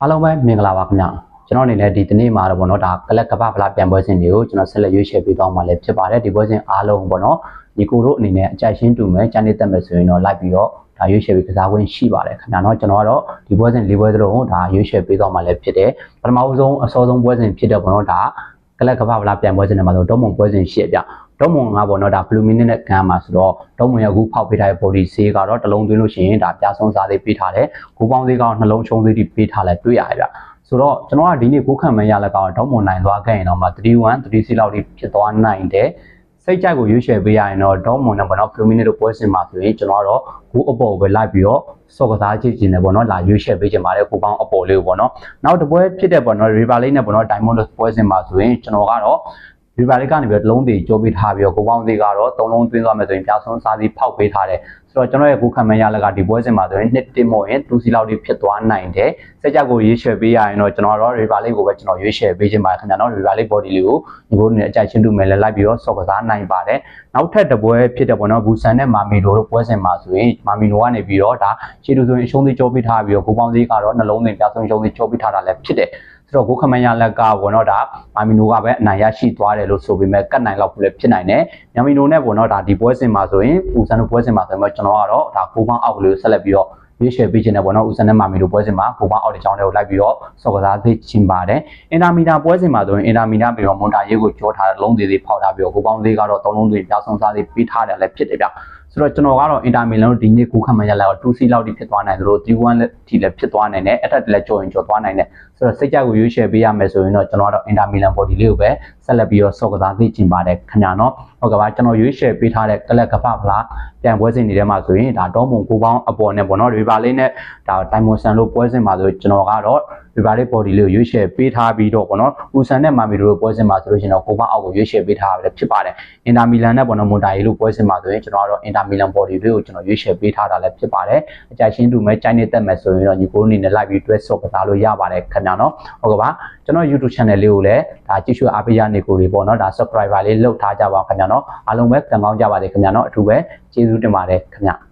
အားလုံးပဲမင်္ဂလာပါခင်ဗျကျွန်တော်အနေနဲ့ဒီတနေ့မှာတော့ဗောနော်ဒါကလက်ကပ္ပဗလာပြန်ပွဲစဉ်တွေကိုကျွန်တော်ဆက်လက်ရွေးချယ်ပေးသွားမှာလည်းဖြစ်ပါတယ်ဒီပွဲစဉ်အားလုံးဗောနော်ဒီကိုတို့အနေနဲ့အကြိုက်ရှင်းတူမယ်ကြံနေတက်မယ်ဆိုရင်တော့လိုက်ပြီးတော့ဒါရွေးချယ်ပြီးကစားခွင့်ရှိပါတယ်ခင်ဗျာเนาะကျွန်တော်ကတော့ဒီပွဲစဉ်၄ပွဲသလုံးဒါရွေးချယ်ပေးသွားမှာလည်းဖြစ်တယ်ပထမဆုံးအစောဆုံးပွဲစဉ်ဖြစ်တဲ့ဗောနော်ဒါကလက်ကပ္ပဗလာပြန်ပွဲစဉ်တွေမှာဆိုတော့မုံပွဲစဉ်ရှိရပြ ဒေါမွန်ကပေါ့နော်ဒါ blue minute နဲ့ကန်မှာဆိုတော့ဒေါမွန်ရဲ့အခုဖောက်ပေးထားတဲ့ body ဆေးကတော့တစ်လုံးသွင်းလို့ရှိရင်ဒါပြဆုံးစားလေးပေးထားတယ်။ကိုပေါင်းသေးကောင်နှလုံးချုံသေးတိပေးထားလဲတွေ့ရတယ်ဗျ။ဆိုတော့ကျွန်တော်ကဒီနေ့ကိုခံမရလက်ကောင်ဒေါမွန်နိုင်သွားခဲ့ရင်တော့မှ31 30လောက်ထိဖြစ်သွားနိုင်တယ်။စိတ်ကြိုက်ကိုရွေးချယ်ပေးရရင်တော့ဒေါမွန်နဲ့ပေါ့နော် blue minute တို့ပွဲစင်မှာဆိုရင်ကျွန်တော်ကတော့ဂိုးအပေါ်ပဲလိုက်ပြီးတော့စော့ကစားကြည့်ခြင်းနဲ့ပေါ့နော်လာရွေးချယ်ပေးခြင်းပါတယ်ကိုပေါင်းအပေါ်လေးကိုပေါ့နော်။နောက်တစ်ပွဲဖြစ်တဲ့ပေါ့နော် river lake နဲ့ပေါ့နော် diamond တို့ပွဲစင်မှာဆိုရင်ကျွန်တော်ကတော့ ဒီပါလေးကနေပြီးတော့လုံးတွေကြိုးပေးထားပြီးတော့ကိုပေါင်းသေးကတော့သုံးလုံးသွင်းသွားမယ်ဆိုရင်ပြဆုံးစားစီဖောက်ပေးထားတယ်ဆိုတော့ကျွန်တော်ရဲ့ကိုခံမရလက်ကဒီပွဲစဉ်မှာဆိုရင်နှစ်တင်မို့ရင်2စီလောက်ထိဖြစ်သွားနိုင်တယ်စက်ကြောက်ကိုရွေးချယ်ပေးရရင်တော့ကျွန်တော်တော့ river lake ကိုပဲကျွန်တော်ရွေးချယ်ပေးခြင်းပါခင်ဗျာနော် river lake body လေးကိုဒီကိုနေအကြိုက်ချင်းတူမယ်လဲလိုက်ပြီးတော့စော့ကစားနိုင်ပါတယ်နောက်ထပ်တစ်ပွဲဖြစ်တဲ့ပေါ့နော်ဘူဆန်နဲ့မာမီလိုတို့ပွဲစဉ်မှာဆိုရင်မာမီလိုကနေပြီးတော့ဒါခြေတူဆိုရင်အရှုံးသေးကြောပေးထားပြီးတော့ကိုပေါင်းသေးကတော့နှလုံးသွင်းပြဆုံးရှုံးသေးကြောပေးထားတာလည်းဖြစ်တယ် ဆိုတော့ကိုခမန်ရလက်ကဘောနော်ဒါမာမီနိုကပဲအနိုင်ရရှိသွားတယ်လို့ဆိုပေမဲ့ကတ်နိုင်လောက်လည်းဖြစ်နိုင်တယ်။ညာမီနိုနဲ့ဘောနော်ဒါဒီပွဲစဉ်မှာဆိုရင်ဦးစံတို့ပွဲစဉ်မှာဆိုရင်ကျွန်တော်ကတော့ဒါကိုပေါင်းအောက်ကလေးကိုဆက်လက်ပြီးတော့ရွေးချယ်ပေးခြင်းနဲ့ပေါ့နော်ဦးစံနဲ့မာမီတို့ပွဲစဉ်မှာကိုပေါင်းအောက်တဲ့ကြောင်းတွေကိုလိုက်ပြီးတော့စော်ကစားသိချင်ပါတယ်။အင်တာမီတာပွဲစဉ်မှာဆိုရင်အင်တာမီတာပြီးတော့မွန်တာရေးကိုကြောထားတဲ့လုံးသေးသေးဖောက်ထားပြီးတော့ကိုပေါင်းသေးကတော့သုံးလုံးသေးပြဆုံးစားသေးပေးထားတယ်လည်းဖြစ်တယ်ဗျ။ ဆိုတော့ကျွန်တော်ကတော့အင်တာမီလန်တို့ဒီနေ့ကူခံမရလောက်2 C လောက်ထိဖြစ်သွားနိုင်သလို3-1ထိလည်းဖြစ်သွားနိုင်တယ်အထက်လည်းကြော်ရင်ကြော်သွားနိုင်တယ်ဆိုတော့စိတ်ကြကိုရွေးချယ်ပေးရမယ်ဆိုရင်တော့ကျွန်တော်ကတော့အင်တာမီလန် body လေးကိုပဲဆက်လက်ပြီးတော့စော့ကစားသိချင်ပါတယ်ခင်ဗျာနော်ဟုတ်ကဲ့ပါကျွန်တော်ရွေးချယ်ပေးထားတဲ့ကလက်ကပဗလားပြန်ပွဲစဉ်တွေထဲမှာဆိုရင်ဒါတောမုံကိုပေါင်းအပေါ်နဲ့ပေါ့နော်ရီဗာလေးနဲ့ဒါတိုင်မွန်ဆန်လို့ပွဲစဉ်မှာဆိုကျွန်တော်ကတော့ ရီဗာလေး body လေးကိုရွေးချယ်ပေးထားပြီးတော့ပေါ့နော်ဦးဆန်နဲ့မာမီတို့ပွဲစဉ်မှာဆိုလို့ရှိရင်တော့ကိုပေါင်းအောက်ကိုရွေးချယ်ပေးထားရဖြစ်ပါတယ်အင်တာမီလန်နဲ့ပေါ့နော်မွန်တာရီလို့ပွဲစဉ်မှာဆိုရင်ကျွန်တော်ကတော့အင်တာမီလန် body လေးကိုကျွန်တော်ရွေးချယ်ပေးထားတာလည်းဖြစ်ပါတယ်အကြိုက်ရှင်းတူမဲ့ကြိုက်နေတက်မဲ့ဆိုရင်တော့ညီကိုအနေနဲ့လိုက်ပြီးတွဲဆော့ကစားလို့ရပါတယ်ခင်ဗျာနော်ဟုတ်ကဲ့ပါကျွန်တော် YouTube channel လေးကိုလည်းဒါကြည့်ရှုအားပေးရနေကိုတွေပေါ့နော်ဒါ subscriber လေးလုပ်ထားကြပါခင်ဗျာနော်အားလုံးပဲကံကောင်းကြပါစေခင်ဗျာနော်အထူးပဲကျေးဇူးတင်ပါတယ်ခင်ဗျာ